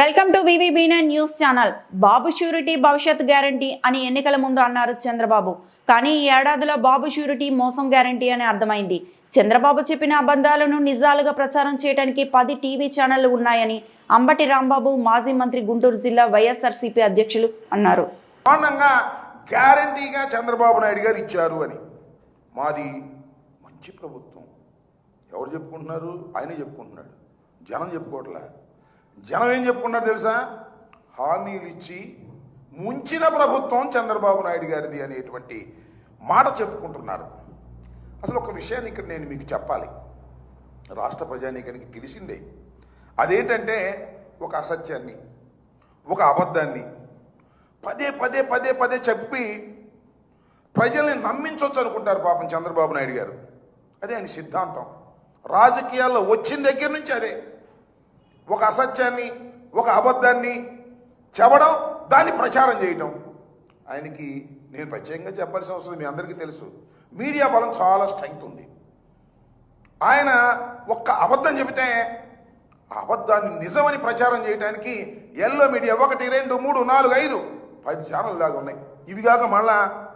Welcome to వివిబీనా news channel. Babu surety భవిష్యత్ guarantee అని ఎన్నికల ముందు అన్నారు చంద్రబాబు. కానీ ఈ ఏడాదిలో బాబు షూరిటీ మోసం గ్యారంటీ అని అర్థమైంది. చంద్రబాబు చెప్పిన అబద్ధాలను నిజాలుగా ప్రచారం చేయడానికి పది టీవీ ఛానళ్ళు ఉన్నాయని అంబటి రాంబాబు మాజీ మంత్రి గుంటూరు జిల్లా వైఎస్ఆర్సీపీ అధ్యక్షులు అన్నారు. గ్యారంటీగా చంద్రబాబు నాయుడు గారు ఇచ్చారు అని. మాది మంచి ప్రభుత్వం. ఎవరు చెప్పుకుంటున్నారు? ఆయనే చెప్పుకుంటున్నాడు. జనం చెప్పుకోవట్లే? జనం ఏం చెప్పుకుంటున్నారు తెలుసా? హామీలు ఇచ్చి ముంచిన ప్రభుత్వం చంద్రబాబు నాయుడు గారిది అనేటువంటి మాట చెప్పుకుంటున్నారు. అసలు ఒక విషయాన్ని ఇక్కడ నేను మీకు చెప్పాలి. రాష్ట్ర ప్రజానీకానికి తెలిసిందే. అదేంటంటే ఒక అసత్యాన్ని ఒక అబద్ధాన్ని పదే పదే పదే పదే చెప్పి ప్రజల్ని నమ్మించవచ్చు అనుకుంటారు పాపం చంద్రబాబు నాయుడు గారు. అదే ఆయన సిద్ధాంతం. రాజకీయాల్లో వచ్చిన దగ్గర నుంచి అదే. ఒక అసత్యాన్ని ఒక అబద్ధాన్ని చెప్పడం దాన్ని ప్రచారం చేయటం. ఆయనకి నేను ప్రత్యేకంగా చెప్పాల్సిన అవసరం మీ అందరికీ తెలుసు. మీడియా బలం చాలా స్ట్రెంగ్త్ ఉంది. ఆయన ఒక్క అబద్ధం చెబితే ఆ అబద్ధాన్ని నిజమని ప్రచారం చేయడానికి ఎల్లో మీడియా ఒకటి రెండు మూడు నాలుగు ఐదు పది ఛానల్ దాకా ఉన్నాయి. ఇవి కాక మళ్ళా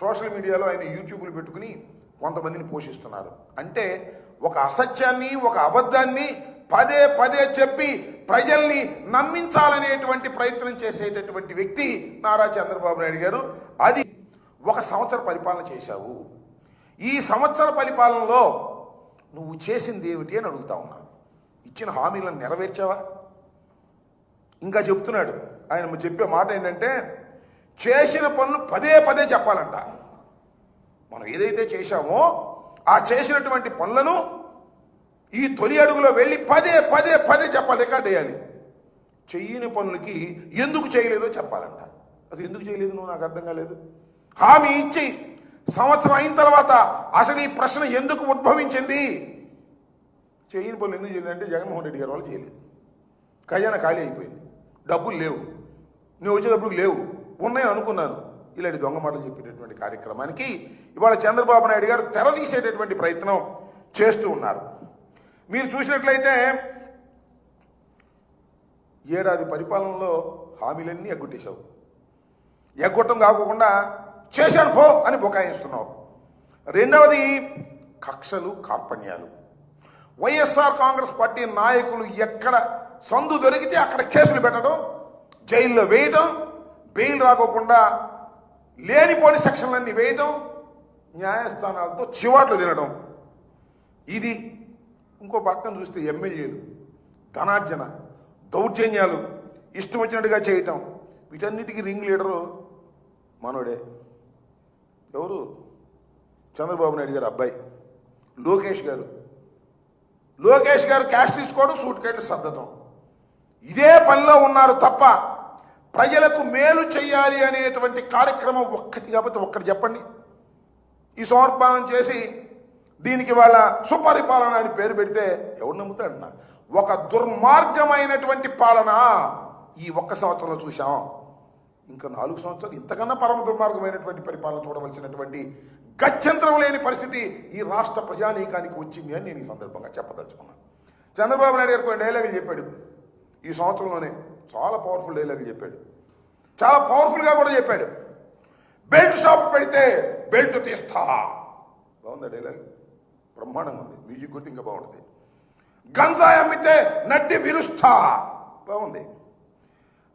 సోషల్ మీడియాలో ఆయన యూట్యూబ్లు పెట్టుకుని కొంతమందిని పోషిస్తున్నారు. అంటే ఒక అసత్యాన్ని ఒక అబద్ధాన్ని పదే పదే చెప్పి ప్రజల్ని నమ్మించాలనేటువంటి ప్రయత్నం చేసేటటువంటి వ్యక్తి నారా చంద్రబాబు నాయుడు గారు. అది ఒక సంవత్సర పరిపాలన చేశావు. ఈ సంవత్సర పరిపాలనలో నువ్వు చేసింది ఏమిటి అని అడుగుతా ఉన్నా. ఇచ్చిన హామీలను నెరవేర్చావా? ఇంకా చెప్తున్నాడు. ఆయన చెప్పే మాట ఏంటంటే చేసిన పనులు పదే పదే చెప్పాలంట. మనం ఏదైతే చేశామో ఆ చేసినటువంటి పనులను ఈ తొలి అడుగులో వెళ్ళి పదే పదే పదే చెప్పాలి రికార్డ్ వేయాలి. చెయ్యని పనులకి ఎందుకు చేయలేదో చెప్పాలంట. అది ఎందుకు చేయలేదు నువ్వు? నాకు అర్థం కాలేదు. హామీ ఇచ్చి సంవత్సరం అయిన తర్వాత అసలు ఈ ప్రశ్న ఎందుకు ఉద్భవించింది? చేయని పనులు ఎందుకు చేయలేదంటే జగన్మోహన్ రెడ్డి గారు వాళ్ళు చేయలేదు. ఖజానా ఖాళీ అయిపోయింది. డబ్బులు లేవు. నువ్వు వచ్చేటప్పుడు లేవు. ఉన్నాయని అనుకున్నాను. ఇలాంటి దొంగ మాటలు చెప్పేటటువంటి కార్యక్రమానికి ఇవాళ చంద్రబాబు నాయుడు గారు తెరదీసేటటువంటి ప్రయత్నం చేస్తూ ఉన్నారు. మీరు చూసినట్లయితే ఏడాది పరిపాలనలో హామీలన్నీ ఎగ్గొట్టేశావు. ఎగ్గొట్టం కాకోకుండా చేశాను పో అని బుకాయిస్తున్నావు. రెండవది కక్షలు కార్పణ్యాలు. వైఎస్ఆర్ కాంగ్రెస్ పార్టీ నాయకులు ఎక్కడ సందు దొరికితే అక్కడ కేసులు పెట్టడం జైల్లో వేయటం బెయిల్ రాకోకుండా లేనిపోని సెక్షన్లన్నీ వేయటం న్యాయస్థానాలతో చివాట్లు తినడం. ఇది ఇంకో పక్కన చూస్తే ఎమ్మెల్యేలు ధనార్జన దౌర్జన్యాలు ఇష్టం వచ్చినట్టుగా చేయటం వీటన్నిటికీ రింగ్ లీడరు మనోడే. ఎవరు? చంద్రబాబు నాయుడు గారు అబ్బాయి. లోకేష్ గారు. లోకేష్ గారు క్యాష్ తీసుకోవడం సూట్ కేట్లు సర్దటం ఇదే పనిలో ఉన్నారు తప్ప ప్రజలకు మేలు చేయాలి అనేటువంటి కార్యక్రమం ఒక్కటి కాబట్టి ఒక్కటి చెప్పండి. ఈ సమర్పణం చేసి దీనికి వాళ్ళ సుపరిపాలన అని పేరు పెడితే ఎవరు నమ్ముతాడన్నా ఒక దుర్మార్గమైనటువంటి పాలన ఈ ఒక్క సంవత్సరంలో చూసాం ఇంకా నాలుగు సంవత్సరాలు ఇంతకన్నా పరమ దుర్మార్గమైనటువంటి పరిపాలన చూడవలసినటువంటి గత్యంతరం లేని పరిస్థితి ఈ రాష్ట్ర ప్రజానీకానికి వచ్చింది అని నేను ఈ సందర్భంగా చెప్పదలుచుకున్నాను. చంద్రబాబు నాయుడు గారు కొన్ని డైలాగులు చెప్పాడు. ఈ సంవత్సరంలోనే చాలా పవర్ఫుల్ డైలాగులు చెప్పాడు. చాలా పవర్ఫుల్గా కూడా చెప్పాడు. బెల్ట్ షాప్ పెడితే బెల్ట్ తీస్తా. బాగుందా డైలాగ్? బ్రహ్మాండంగా ఉంది మ్యూజిక్ గురించి ఇంకా బాగుంటుంది. గంజాయి అమ్మితే నడ్డి విరుస్తా. బాగుంది.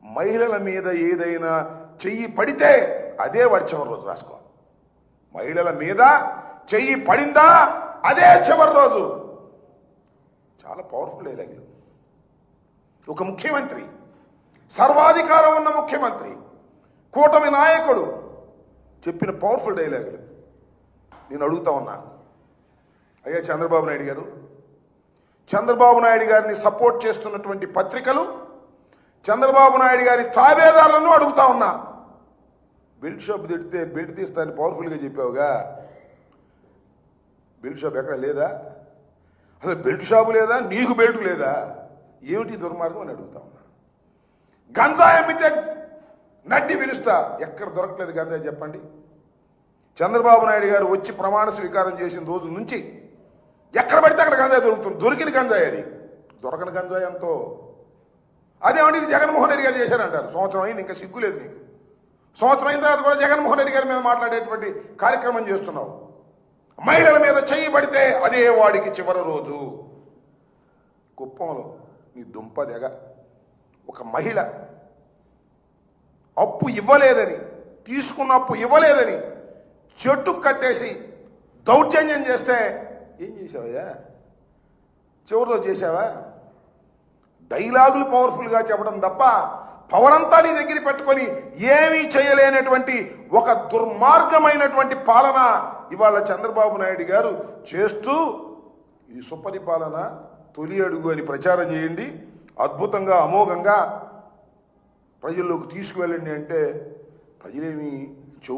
మహిళల మీద ఏదైనా చెయ్యి పడితే అదే వాడి చివరి రోజు రాసుకో. మహిళల మీద చెయ్యి పడిందా అదే చివరి రోజు. చాలా పవర్ఫుల్ డైలాగ్ ఒక ముఖ్యమంత్రి సర్వాధికారం ఉన్న ముఖ్యమంత్రి కూటమి నాయకుడు చెప్పిన పవర్ఫుల్ డైలాగులు నేను అడుగుతా ఉన్నా. అయ్యా చంద్రబాబు నాయుడు గారు. చంద్రబాబు నాయుడు గారిని సపోర్ట్ చేస్తున్నటువంటి పత్రికలు చంద్రబాబు నాయుడు గారి తాబేదారులను అడుగుతా ఉన్నా. బిల్డ్ షాప్ తిడితే బిల్డ్ తీస్తాను పవర్ఫుల్గా చెప్పావుగా. బిల్డ్ షాప్ ఎక్కడ లేదా? అసలు బెల్ట్ షాపు లేదా? నీకు బెల్ట్ లేదా? ఏమిటి దుర్మార్గం అని అడుగుతా ఉన్నా. గంజా అమ్మితే నడ్డి పిలుస్తా ఎక్కడ దొరకలేదు గంజా చెప్పండి. చంద్రబాబు నాయుడు గారు వచ్చి ప్రమాణ స్వీకారం చేసిన రోజు నుంచి ఎక్కడ పడితే అక్కడ గంజాయి దొరుకుతుంది. దొరికిన గంజాయి అది. దొరకని గంజాయి ఎంతో. అదేమంటే ఇది జగన్మోహన్ రెడ్డి గారు చేశారంటారు. సంవత్సరం అయింది ఇంకా సిగ్గు లేదు నీకు. సంవత్సరం అయిన తర్వాత కూడా జగన్మోహన్ రెడ్డి గారి మీద మాట్లాడేటువంటి కార్యక్రమం చేస్తున్నావు. మహిళల మీద చేయబడితే అదే వాడికి చివరి రోజు. కుప్పంలో నీ దుంప దెగ ఒక మహిళ అప్పు ఇవ్వలేదని తీసుకున్న అప్పు ఇవ్వలేదని చెట్టు కట్టేసి దౌర్జన్యం చేస్తే ఏం చేసావయ్యా? చివరిలో చేసావా? డైలాగులు పవర్ఫుల్గా చెప్పడం తప్ప పవర్ అంతా నీ దగ్గర పెట్టుకొని ఏమీ చేయలేనటువంటి ఒక దుర్మార్గమైనటువంటి పాలన ఇవాళ చంద్రబాబు నాయుడు గారు చేస్తూ ఇది సుపరిపాలన తొలి అడుగు అని ప్రచారం చేయండి. అద్భుతంగా అమోఘంగా ప్రజల్లోకి తీసుకువెళ్ళండి అంటే ప్రజలేమి